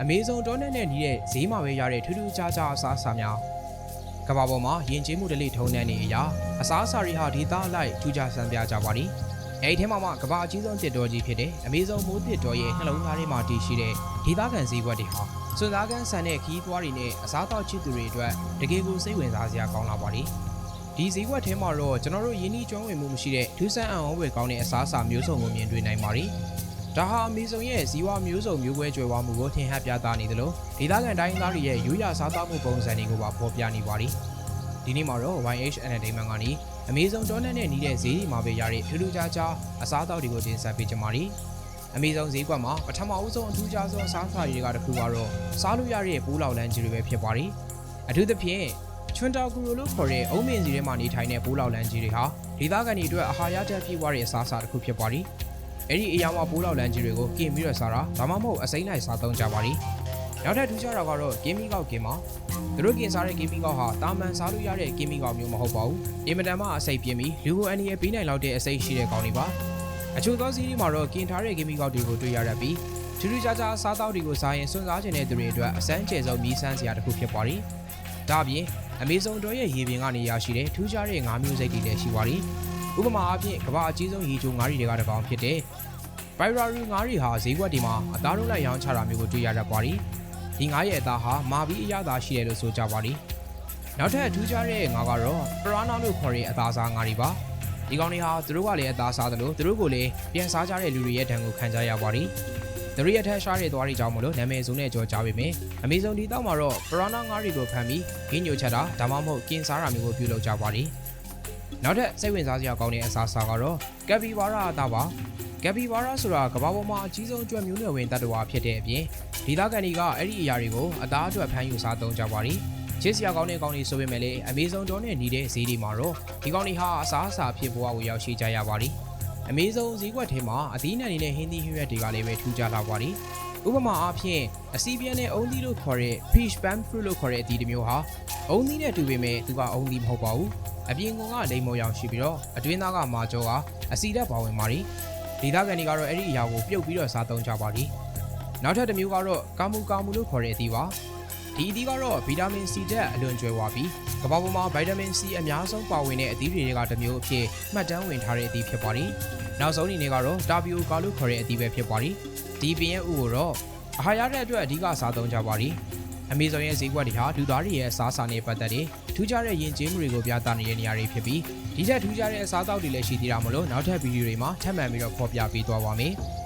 အမေဇုံတောနဲ့နဲ့ညီတဲ့ဈေးမှာပဲရတဲ့ထူးထူးခြားခြားအစားအစာများကမ္ဘာပေါ်မှာယဉ်ကျေးမှုဓလေ့ထုံးတမ်းနေအရာအစားအစာတွေဟာဒေသအလိုက်ထူးခြားဆန်းပြကြပါသည်အဲဒီထဲမှာမှကမ္ဘာအကြီးဆုံးတစ်တော်ကြီးဖြစ်တဲ့အမေဇုံမိုးတစ်တော်ရဲ့နှလုံးသားထဲမှာတည်ရှိတဲ့ဒေသခံဈေးကွက်တွေဟာစွန်စားကန်ဆန်တဲ့ခီးသွားတွေနဲ့အစားအသောက်ချစ်သူတွေအတွက်တကယ်ကိုစိတ်ဝင်စားစရာကောင်းလာပါသည်ဒီဈေးကွက်ထဲမှာတော့ကျွန်တော်တို့ယင်းဤကျွမ်းဝင်မှုမရှိတဲ့ထူးဆန်းအံ့ဩဖွယ်ကောင်းတဲ့အစားအစာမျိုးစုံကိုမြင်တွေ့နိုင်ပါသည် ဒါဟာအမေဇုံရဲ့ဇီဝမျိုးစုံမျိုးကွဲကြွယ်ဝမှုကိုထင်ဟပ်ပြသနေသလိုဒေသခံတိုင်းသားတွေရဲ့ရိုးရာစားသောက်မှုပုံစံတွေကိုပါဖော်ပြနေပါသည်ဒီနေ့မှာတော့ YH Entertainment ကနေအမေဇုံဒေါ်နယ်နဲ့ညီတဲ့ဈေးဒီမှာပဲရတဲ့ထူးထူးခြားခြားအစားအသောက်တွေကိုတင်ဆက်ပေးကြပါမယ်အမေဇုံဈေးကွက်မှာပထမအဦးဆုံးအထူးခြားဆုံးအစားအစာတွေကတစ်ခုကတော့စားလို့ရတဲ့ပိုးလောက်လန်းကြီးတွေပဲဖြစ်ပါတယ်အထူးသဖြင့်ချွန်တောက်ကူရိုလို့ခေါ်တဲ့အုံးမင်စီထဲမှာနေထိုင်တဲ့ပိုးလောက်လန်းကြီးတွေဟာဒေသခံတွေအတွက်အာဟာရဓာတ်ပြည့်ဝတဲ့အစားအစာတစ်ခုဖြစ်ပါတယ် အဲ့ဒီအရာမှာပိုးလောက်လန်းကြီးတွေကိုกินပြီးတော့စားတာဒါမှမဟုတ်အစိမ်းလိုက်စားသုံးကြပါလိမ့်နောက်ထပ်ထူးခြားတာကတော့ဂိမ်းမီကောက်ကင်မှာသူတို့กินစားတဲ့ဂိမ်းမီကောက်ဟာတာမန်စားလို့ရတဲ့ဂိမ်းမီကောက်မျိုးမဟုတ်ပါဘူးအင်မတန်မှအစိပ်ပြင်းပြီးလူကိုအန်ဒီရဲ့ပေးနိုင်လောက်တဲ့အစိပ်ရှိတဲ့ကောင်တွေပါအချို့သောစီးရီးမှာတော့กินထားတဲ့ဂိမ်းမီကောက်တွေကိုတွေ့ရတတ်ပြီးထူးထူးခြားခြားစားသောက်တွေကိုစားရင်စွန့်စားခြင်းတဲ့သူတွေအတွက်အစမ်းကျဲဆုံးမီးစမ်းစရာတစ်ခုဖြစ်ပါလိမ့်ဒါအပြင်အမေဇုံတော်ရဲ့ရေပြင်ကနေရရှိတဲ့ထူးခြားတဲ့ငါးမျိုးစိတ်တွေလည်းရှိပါလိမ့် ဥပမာအားဖြင့်ကမ္ဘာအကြီးဆုံးရေချိုငါးတွေကတစ်ကောင်ဖြစ်တဲ့ဘိုင်ရာရီငါးတွေဟာဈေးကွက်တွေမှာအသားတို့လိုက်ရောင်းချတာမျိုးကိုတွေ့ရတတ်ပါသည်။ဒီငါးရဲ့အသားဟာမာပြီးအရသာရှိတယ်လို့ဆိုကြပါသည်။နောက်ထပ်ထူးခြားတဲ့ငါးကတော့ပရာနာလို့ခေါ်တဲ့အသားစားငါးတွေပါ။ဒီကောင်တွေဟာသူတို့ကလည်းအသားစားတယ်လို့သူတို့ကိုလည်းပြန်စားကြတဲ့လူတွေရဲ့ဒဏ်ကိုခံကြရပါသည်။သူတို့ရဲ့ထက်ရှားတဲ့သွားတွေကြောင့်မလို့နာမည်စုံနဲ့ကြော်ကြားပေမယ့်အမေဇုံဒီတောက်မှာတော့ပရာနာငါးတွေကိုဖမ်းပြီးဂင်းညိုချက်တာဒါမှမဟုတ်ကင်းစားတာမျိုးကိုပြုလုပ်ကြပါသည်။ နောက်ထပ်စိတ်ဝင်စားစရာကောင်းတဲ့အစားအစာကတော့ကက်ပီဘာရာအသားပါဂက်ပီဘာရာဆိုတာကမ္ဘာပေါ်မှာအကြီးဆုံးကြွက်မျိုးနွယ်ဝင်တတ္တဝါဖြစ်တဲ့အပြင်ဒေသခံတွေကအဲ့ဒီအရာတွေကိုအသားအတွက်ဖမ်းယူစားသုံးကြပါသည်ချစ်စရာကောင်းတဲ့ကောင်းတွေဆိုပေမဲ့လည်းအမေဇုံတော်နဲ့နေတဲ့ဈေးတွေမှာတော့ဒီကောင်းတွေဟာအစားအစာဖြစ်ဘဝကိုရောက်ရှိကြရပါသည် အမေဇုံဈေးကွက်ထဲမှာအသီးနှံတွေနဲ့ဟင်းသီးဟင်းရွက်တွေကလည်းပဲထူးခြားလာပါသည်ဥပမာအားဖြင့်အစီပြန်နဲ့အုံသီးလို့ခေါ်တဲ့ peach palm fruit လို့ခေါ်တဲ့အသီးတစ်မျိုးဟာအုံသီးနဲ့တူပေမဲ့သူကအုံသီးမဟုတ်ပါဘူးအပြင်ကောင်ကလိမ်မော်ရောင်ရှိပြီးတော့အတွင်းသားကမာကျော်ကအစီဓာတ်ပါဝင်ပါသည်ဒေသခံတွေကတော့အဲ့ဒီအရာကိုပြုတ်ပြီးတော့စားသုံးကြပါသည်နောက်ထပ်တစ်မျိုးကတော့ကာမူကာမူလို့ခေါ်တဲ့အသီးပါ ဒီအသီးကတော့ဗီတာမင် C ဓာတ်အလွန်ကျွဲဝါပြီးကမ္ဘာပေါ်မှာဗီတာမင် C အများဆုံးပါဝင်တဲ့အသီးတွေကတစ်မျိုးအဖြစ်မှတ်တမ်းဝင်ထားတဲ့အသီးဖြစ်ပါသည်နောက်ဆုံးအနေနဲ့ကတော့တာဘီယိုကာလို့ခေါ်တဲ့အသီးပဲဖြစ်ပါသည်ဒီပင်ရဲ့ဥကိုတော့အာဟာရတဲ့အတွက်အဓိကစားသုံးကြပါသည်အမေဇုံရဲ့ဈေးကွက်တွေဟာလူသားတွေရဲ့အစားအစာနဲ့ပတ်သက်တဲ့ထူးခြားတဲ့ယဉ်ကျေးမှုတွေကိုပြသနေတဲ့နေရာတွေဖြစ်ပြီးဒီထက်ထူးခြားတဲ့အစားအသောက်တွေလည်းရှိသေးတာမလို့နောက်ထပ်ဗီဒီယိုတွေမှာထပ်မံပြီးတော့ဖော်ပြပေးသွားပါမယ်။